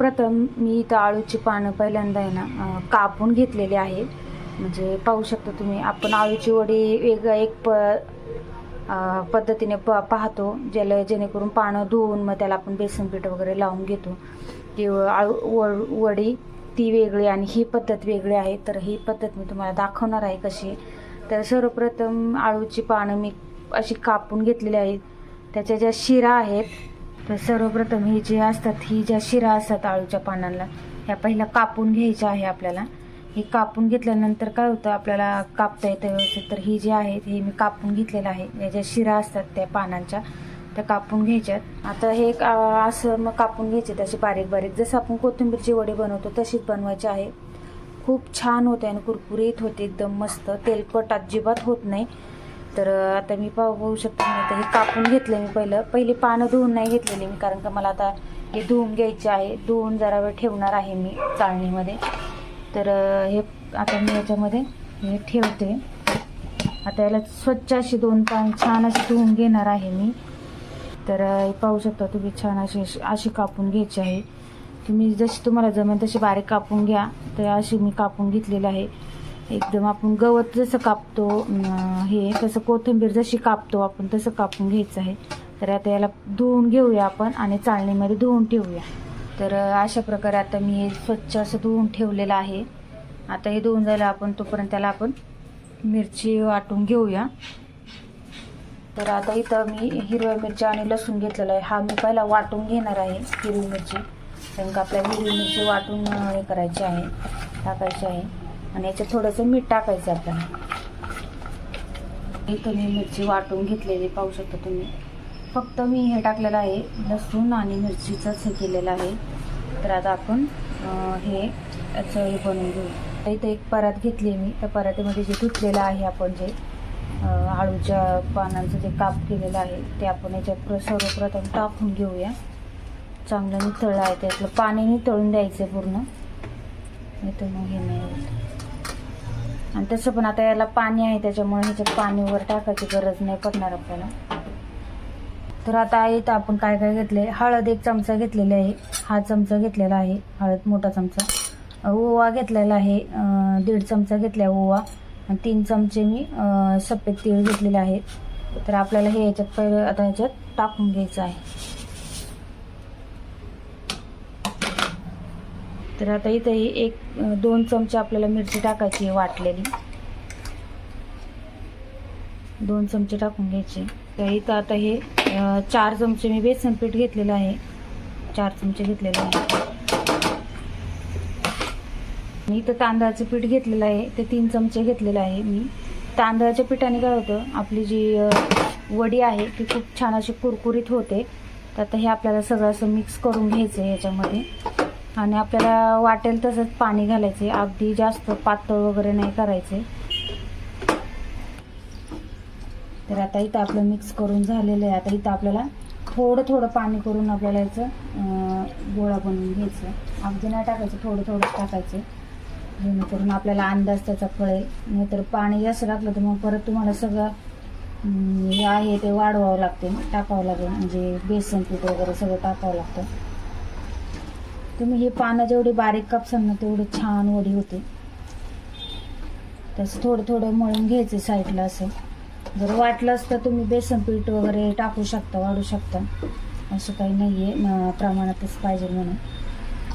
सर्वप्रथम मी इथं आळूची पानं पहिल्यांदा आहे ना कापून घेतलेली आहे म्हणजे पाहू शकता तुम्ही आपण आळूची वडी वेगळं एक प पद्धतीने प पाहतो ज्याला जेणेकरून पानं धुवून मग त्याला आपण बेसन पीठ वगैरे लावून घेतो. ती आळू व- वडी ती वेगळी आणि ही पद्धत वेगळी आहे. तर ही पद्धत मी तुम्हाला दाखवणार आहे कशी तर सर्वप्रथम आळूची पानं मी अशी कापून घेतलेली आहेत. त्याच्या ज्या शिरा आहेत तर सर्वप्रथम ही जे असतात ही ज्या शिरा असतात आळूच्या पानांना ह्या पहिल्या कापून घ्यायच्या आहे आपल्याला. हे कापून घेतल्यानंतर काय होतं आपल्याला कापता येतं व्यवस्थित. तर ही जे आहेत हे मी कापून घेतलेलं आहे. या ज्या शिरा असतात त्या पानांच्या त्या कापून घ्यायच्यात. आता हे असं मग कापून घ्यायचे तसे बारीक बारीक. जसं आपण कोथिंबीरची वडे बनवतो तशीच बनवायची आहे. खूप छान होते आणि कुरकुरीत होते एकदम मस्त. तेलकट अजिबात होत नाही. तर आता मी पाहू पाहू शकतो. मी हे कापून घेतलं मी पहिलं. पहिले पानं धुवून नाही घेतलेली मी कारण का मला आता हे धुवून घ्यायचे आहे. धुवून जरा वेळ ठेवणार आहे मी चाळणीमध्ये. तर हे आता मी याच्यामध्ये हे ठेवते. आता याला स्वच्छ अशी दोन पान छान अशी धुवून घेणार आहे मी. तर हे पाहू शकता तुम्ही छान अशी अशी कापून घ्यायची आहे. तुम्ही जशी तुम्हाला जमेल तशी बारीक कापून घ्या. तर अशी मी कापून घेतलेली आहे. एकदम आपण गवत जसं कापतो हे तसं कोथिंबीर जशी कापतो आपण तसं कापून घ्यायचं आहे. तर आता याला धुवून घेऊया आपण आणि चाळणीमध्ये धुवून ठेवूया. तर अशा प्रकारे आता मी स्वच्छ असं धुवून ठेवलेलं आहे. आता हे धुवून झालं आपण तोपर्यंत त्याला आपण मिरची वाटून घेऊया. तर आता इथं मी हिरव्या मिरची आणि लसूण घेतलेला आहे. हा मी पहिला वाटून घेणार आहे हिरवी मिरची. कारण का आपल्याला हिरवी मिरची वाटून हे करायची आहे टाकायची आहे. आणि याच्यात थोडंसं मीठ टाकायचं आपल्याला. इथं मी मिरची वाटून घेतलेली पाहू शकता तुम्ही. फक्त मी हे टाकलेलं आहे लसूण आणि मिरचीचंच हे केलेलं आहे. तर आता आपण हे याचं हे बनवून घेऊ. तर इथं एक परात घेतली मी. त्या परातीमध्ये जे धुतलेलं आहे आपण जे आळूच्या पानांचं जे काप केलेलं आहे ते आपण याच्यात सर्वप्रथम टाकून घेऊया. चांगलं नितळलं आहे त्यातलं पाणी नितळून द्यायचं पूर्ण. नाही तर मग हे नाही आणि तसं पण आता याला पाणी आहे त्याच्यामुळे ह्याच्यात पाणी वर टाकायची गरज नाही पडणार आपल्याला. तर आता इथं आपण काय काय घेतले हळद एक चमचा घेतलेली आहे. हा चमचा घेतलेला आहे हळद मोठा चमचा. ओवा घेतलेला आहे दीड चमचा घेतला आहे ओवा. आणि तीन चमचे मी सफेद तीळ घेतलेले आहेत. तर आपल्याला हे याच्यात पहिलं आता ह्याच्यात टाकून घ्यायचं आहे. तर आता इथं ही एक दोन चमचे आपल्याला मिरची टाकायची आहे वाटलेली. दोन चमचे टाकून घ्यायचे. तर इथं आता हे चार चमचे मी बेसन पीठ घेतलेलं आहे. चार चमचे घेतलेले आहे. मी इथं तांदळाचं पीठ घेतलेलं आहे. ते तीन चमचे घेतलेलं आहे मी. तांदळाच्या पिठाने काय होतं आपली जी वडी आहे ती खूप छान अशी कुरकुरीत होते. तर आता हे आपल्याला सगळं असं मिक्स करून घ्यायचं आहे याच्यामध्ये. आणि आपल्याला वाटेल तसंच पाणी घालायचे. अगदी जास्त पातळ वगैरे नाही करायचे. तर आता इथं आपलं मिक्स करून झालेलं आहे. आता इथं आपल्याला थोडं थोडं पाणी करून आपल्याला याचं गोळा बनवून घ्यायचं. अगदी नाही टाकायचं थोडं थोडं टाकायचं. जेणेकरून आपल्याला अंदाज त्याचा कळेल. नाहीतर पाणी जास्त टाकलं तर मग परत तुम्हाला सगळं हे आहे ते वाढवावं लागते टाकावं लागेल. म्हणजे बेसन पीठ वगैरे सगळं टाकावं लागतं. तुम्ही हे पानं जेवढी बारीक कापसाल ना तेवढी छान वडी होते. त्याचं थोडं थोडं मळून घ्यायचं साईडला असं. जर वाटलं असतं तुम्ही बेसन पीठ वगैरे टाकू शकता वाढू शकता. असं काही नाही आहे प्रमाणातच पाहिजे म्हणून.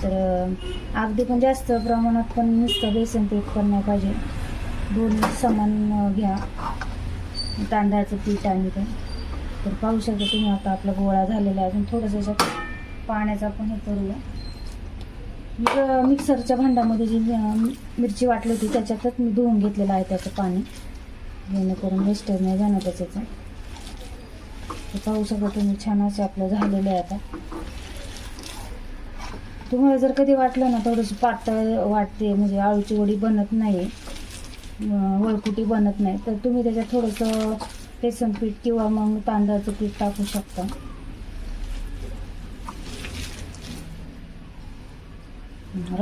तर अगदी पण जास्त प्रमाणात पण नुसतं बेसन पीठ पण नाही पाहिजे. दोन समान घ्या. तांदळाचं पीठ आणि ते. तर पाहू शकता तुम्ही आता आपला गोळा झालेला आहे. अजून थोडंसं पाण्याचा पण हे करूया. मी मिक्सरच्या भांड्यामध्ये जी मिरची वाटली होती त्याच्यातच मी धुवून घेतलेलं आहे त्याचं पाणी. जेणेकरून वेस्टेज नाही जाणार त्याच्याचं. पाहू शकता तुम्ही छान असे आपलं झालेलं आहे आता. तुम्हाला जर कधी वाटलं ना थोडंसं पातळ वाटते म्हणजे आळूची वडी बनत नाही वळकुटी बनत नाही तर तुम्ही त्याच्यात थोडंसं बेसन पीठ किंवा मग तांदळाचं पीठ टाकू शकता.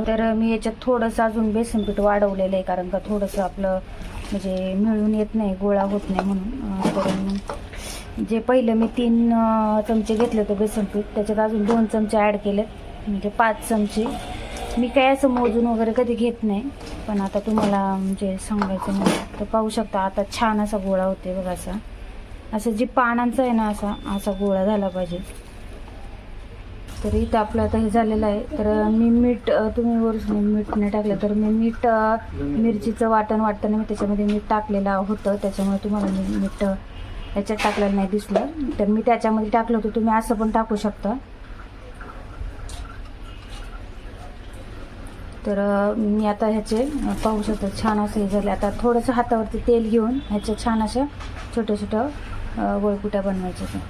तर मी याच्यात थोडंसं अजून बेसन पीठ वाढवलेलं आहे कारण का थोडंसं आपलं म्हणजे मिळून येत नाही गोळा होत नाही म्हणून. तर मग जे पहिलं मी तीन चमचे घेतले होते बेसन पीठ त्याच्यात अजून दोन चमचे ॲड केले म्हणजे पाच चमचे. मी काय असं मोजून वगैरे कधी घेत नाही पण आता तुम्हाला म्हणजे सांगायचं तर पाहू शकता आता छान असा गोळा होते बघा असा. असं जे पानांचा आहे ना असा असा गोळा झाला पाहिजे. तर इथं आपलं आता हे झालेलं आहे. तर मी मीठ तुम्ही वरून मीठ नाही टाकलं तर मी मीठ मिरचीचं वाटण वाटताना मी त्याच्यामध्ये मीठ टाकलेलं होतं. त्याच्यामुळे तुम्हाला मी मीठ याच्यात टाकलेलं नाही दिसलं. तर मी त्याच्यामध्ये टाकलं होतं. तुम्ही असं पण टाकू शकता. तर मी आता ह्याचे पाहू शकतो छान असं हे झाले. आता थोडंसं हातावरती तेल घेऊन ह्याच्या छान अशा छोट्या छोट्या वळकुट्या गोळकुट्या बनवायच्या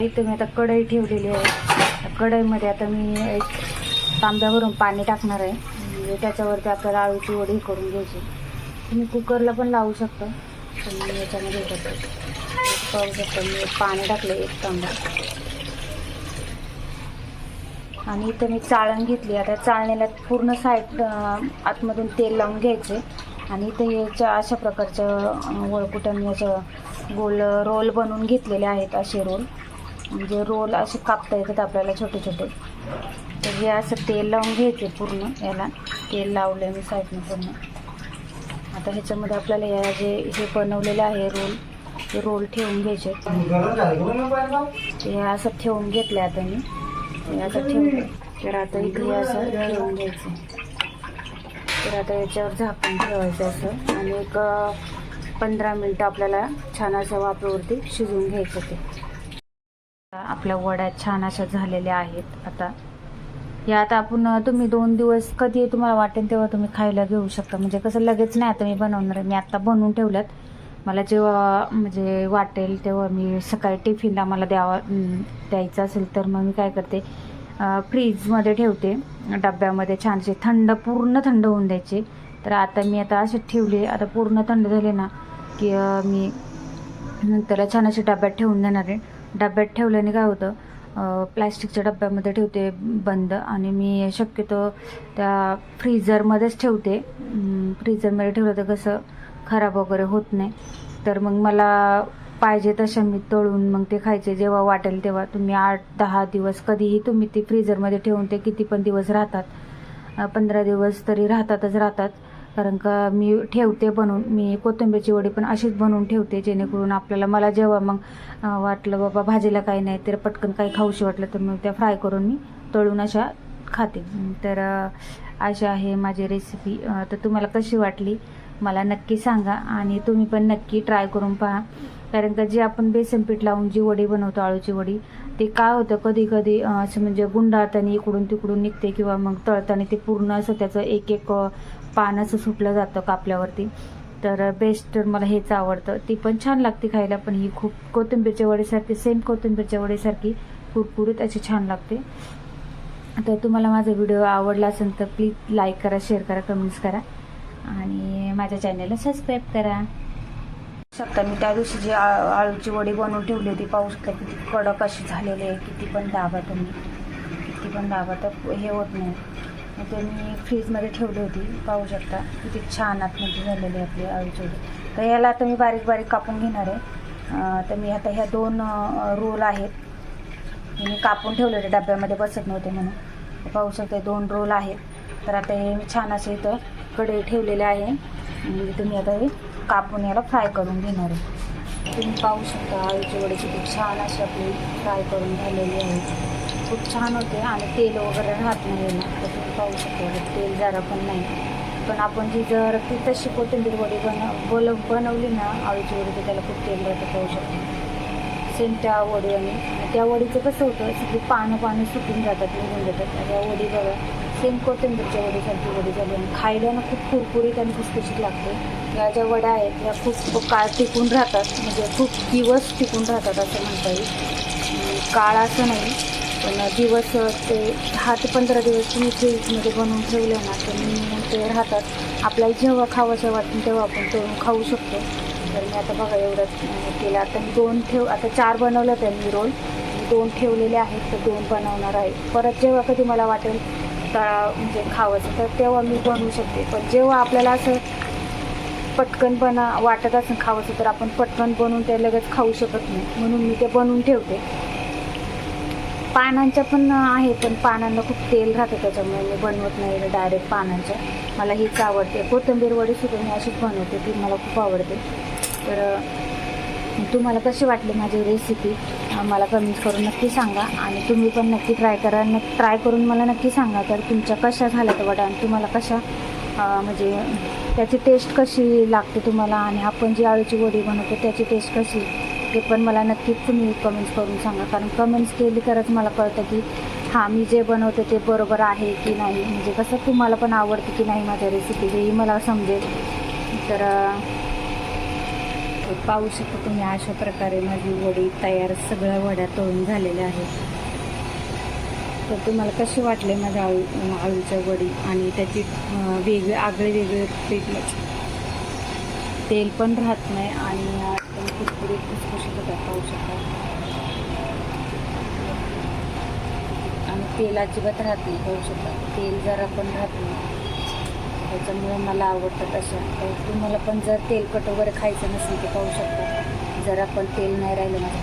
इथं मी आता कढई ठेवलेली आहे. कढईमध्ये आता मी एक तांब्यावरून पाणी टाकणार आहे. म्हणजे त्याच्यावरती आपल्याला आळूची वडी करून घ्यायची. तुम्ही कुकरला पण लावू शकता. पण मी याच्यामध्ये पाहू शकता मी पाणी टाकलं एक तांबा. आणि इथं मी चाळण घेतली. आता चाळणीला पूर्ण साईड आतमधून तेल लावून घ्यायचे. आणि इथं याच्या अशा प्रकारच्या वळकुटं मी याच्या गोल रोल बनवून घेतलेले आहेत असे रोल म्हणजे रोल असे कापता येतात आपल्याला छोटे छोटे. तर हे असं तेल लावून घ्यायचे पूर्ण याला. तेल लावलं मी साईडने पूर्ण. आता ह्याच्यामध्ये आपल्याला या जे हे बनवलेलं आहे रोल ते रोल ठेवून घ्यायचे. ते असं ठेवून घेतलं आता मी. असं ठेवलं तर आता इथे असं ठेवून घ्यायचं. तर आता याच्यावर झाकून ठेवायचं असं. आणि एक पंधरा मिनटं आपल्याला छान असं वाफेवरती शिजवून घ्यायचं ते. आपल्या वड्या छान अशा झालेल्या आहेत. आता या आता आपण तुम्ही दोन दिवस कधी तुम्हाला वाटेल तेव्हा तुम्ही खायला घेऊ शकता. म्हणजे कसं लगेच नाही आता मी बनवणार आहे. मी आत्ता बनवून ठेवल्यात. मला जेव्हा म्हणजे वाटेल तेव्हा मी सकाळी टिफिनला मला द्यावा द्यायचं असेल तर मग मी काय करते फ्रीजमध्ये ठेवते. डब्यामध्ये छानसे थंड पूर्ण थंड होऊन द्यायचे. तर आता मी आता असे ठेवले. आता पूर्ण थंड झाले ना की मी नंतर छान असे डब्यात ठेवून देणार आहे. डब्यात ठेवल्याने काय होतं प्लॅस्टिकच्या डब्यामध्ये ठेवते बंद आणि मी शक्यतो त्या फ्रीझरमध्येच ठेवते. फ्रीजरमध्ये ठेवलं तर कसं खराब वगैरे होत नाही. तर मग मला पाहिजे तशा मी तळून मग ते खायचे. जेव्हा वाटेल तेव्हा तुम्ही आठ दहा दिवस कधीही तुम्ही ते फ्रीजरमध्ये ठेवून ते किती पण दिवस राहतात. पंधरा दिवस तरी राहतातच राहतात. कारण का मी ठेवते बनवून मी कोथिंबीरची वडी पण अशीच बनवून ठेवते जेणेकरून आपल्याला मला जेव्हा मग वाटलं बाबा भाजीला काही नाही तर पटकन काही खाऊशी वाटलं तर मग त्या फ्राय करून मी तळून अशा खाते. तर अशी आहे माझी रेसिपी तर तुम्हाला कशी वाटली मला नक्की सांगा आणि तुम्ही पण नक्की ट्राय करून पहा. कारण का जे आपण बेसन पीठ लावून जी वडी बनवतो आळूची वडी ते काय होतं कधी कधी असं म्हणजे गुंडाळताना इकडून तिकडून निघते किंवा मग तळताना ते पूर्ण असं त्याचं एक एक पान असं सुटलं जातं कापल्यावरती. तर बेस्ट तर मला हेच आवडतं. ती पण छान लागते खायला पण ही खूप कोथिंबीरच्या वडीसारखी सेम कोथिंबीरच्या वडीसारखी कुरकुरीत अशी छान लागते. तर तुम्हाला माझा व्हिडिओ आवडला असेल तर प्लीज लाईक करा शेअर करा कमेंट्स करा. आणि माझ्या चॅनलला सबस्क्राईब करा. शकता मी त्या दिवशी जी आ- आळूची वडी बनवून ठेवली होती पाहू शकता किती कडक अशी झालेली आहे किती पण दाबा तुम्ही किती पण दाबा तर हे होत नाही. ते मी फ्रीजमध्ये ठेवली होती पाहू शकता किती छान आतमध्ये झालेली आहे आपली आळूची वडी. तर याला आता मी बारीक बारीक कापून घेणार आहे. तर मी आता ह्या दोन रोल आहेत. मी कापून ठेवले होते डब्यामध्ये बसत नव्हते म्हणून. पाहू शकता दोन रोल आहेत. तर आता हे मी छान असे इथं कडे ठेवलेले आहे. म्हणजे तुम्ही आता हे कापून याला फ्राय करून घेणार आहे. तुम्ही पाहू शकता आळूची वडीची खूप छान अशी आपली फ्राय करून झालेली आहे. खूप छान होते आणि तेल वगैरे राहत नाही ना तर तुम्ही पाहू शकता तेल जरा पण नाही. पण आपण जी जर ती तशी कोथिंबीर वडी बनव बोल बनवली ना आळूची वडी तर त्याला खूप तेल राहतं पाहू शकतो. सेम त्या वडी आणि त्या वडीचं कसं होतं सगळी पानं पानं सुटून जातात निघून जातात. त्या वडी बघा सेम कोथिंबीरच्या वडीसारखी वडी झाली आणि खायला ना खूप कुरकुरीत आणि खुसखुशीत लागते. या ज्या वड्या आहेत या खूप काळ टिकून राहतात. म्हणजे खूप दिवस टिकून राहतात असं म्हणता येईल. काळ असं नाही पण दिवस ते दहा ते पंधरा दिवस तुम्ही फ्रीजमध्ये बनवून ठेवले ना तर मी ते राहतात. आपल्याला जेव्हा खावंसं वाटतं तेव्हा आपण तळून खाऊ शकतो. तर मी आता बघा एवढं म्हणजे केलं. आता मी दोन ठेव आता चार बनवलं त्यांनी मी रोल. दोन ठेवलेले आहेत तर दोन बनवणार आहे. परत जेव्हा कधी मला वाटेल तळा म्हणजे खावायचं तर तेव्हा मी बनवू शकते. पण जेव्हा आपल्याला असं पटकन बना वाटत असं खावंसं तर आपण पटकन बनवून ते लगेच खाऊ शकत नाही. म्हणून मी ते बनवून ठेवते. पानांच्या पण आहे पण पानांना खूप तेल राहतं त्याच्यामुळे मी बनवत नाही डायरेक्ट पानांच्या. मला हीच आवडते. कोथिंबीर वडी सुद्धा मी अशीच बनवते ती मला खूप आवडते. तर तुम्हाला कशी वाटली माझी रेसिपी मला कमेंट करून नक्की सांगा. आणि तुम्ही पण नक्की ट्राय करा. न ट्राय करून मला नक्की सांगा तर तुमच्या कशा झाल्या तर वड्या आणि तुम्हाला कशा म्हणजे त्याची टेस्ट कशी लागते तुम्हाला आणि आपण जी आळूची वडी बनवतो त्याची टेस्ट कशी? ते पण मला नक्कीच तुम्ही कमेंट्स करून सांगा. कारण कमेंट्स केली तरच मला कळतं की हां मी जे बनवते ते बरोबर आहे की नाही? म्हणजे कसं तुम्हाला पण आवडते की नाही माझ्या रेसिपी हेही मला समजेल. तर आहे. पाहू शकता तुम्ही अशा प्रकारे माझी वडी तयार सगळ्या वड्या तळून झालेल्या आहेत. तर तुम्हाला कसे वाटले माझ्या आळू आळूच्या वडी आणि त्याची वेगळे आगळे वेगळे पीठ म्हणजे? तेल पण राहत नाही आणि एकदम कुरकुरीत खुसखुशीत होतात पाहू शकता आणि तेल अजिबात राहत नाही पाहू शकता तेल जरा पण राहत नाही. त्याच्यामुळे मला आवडतात अशा तर तुम्हाला पण जर तेलकट वगैरे खायचं नसेल ते पाहू शकता. जर आपण तेल नाही राहिलं माझ्या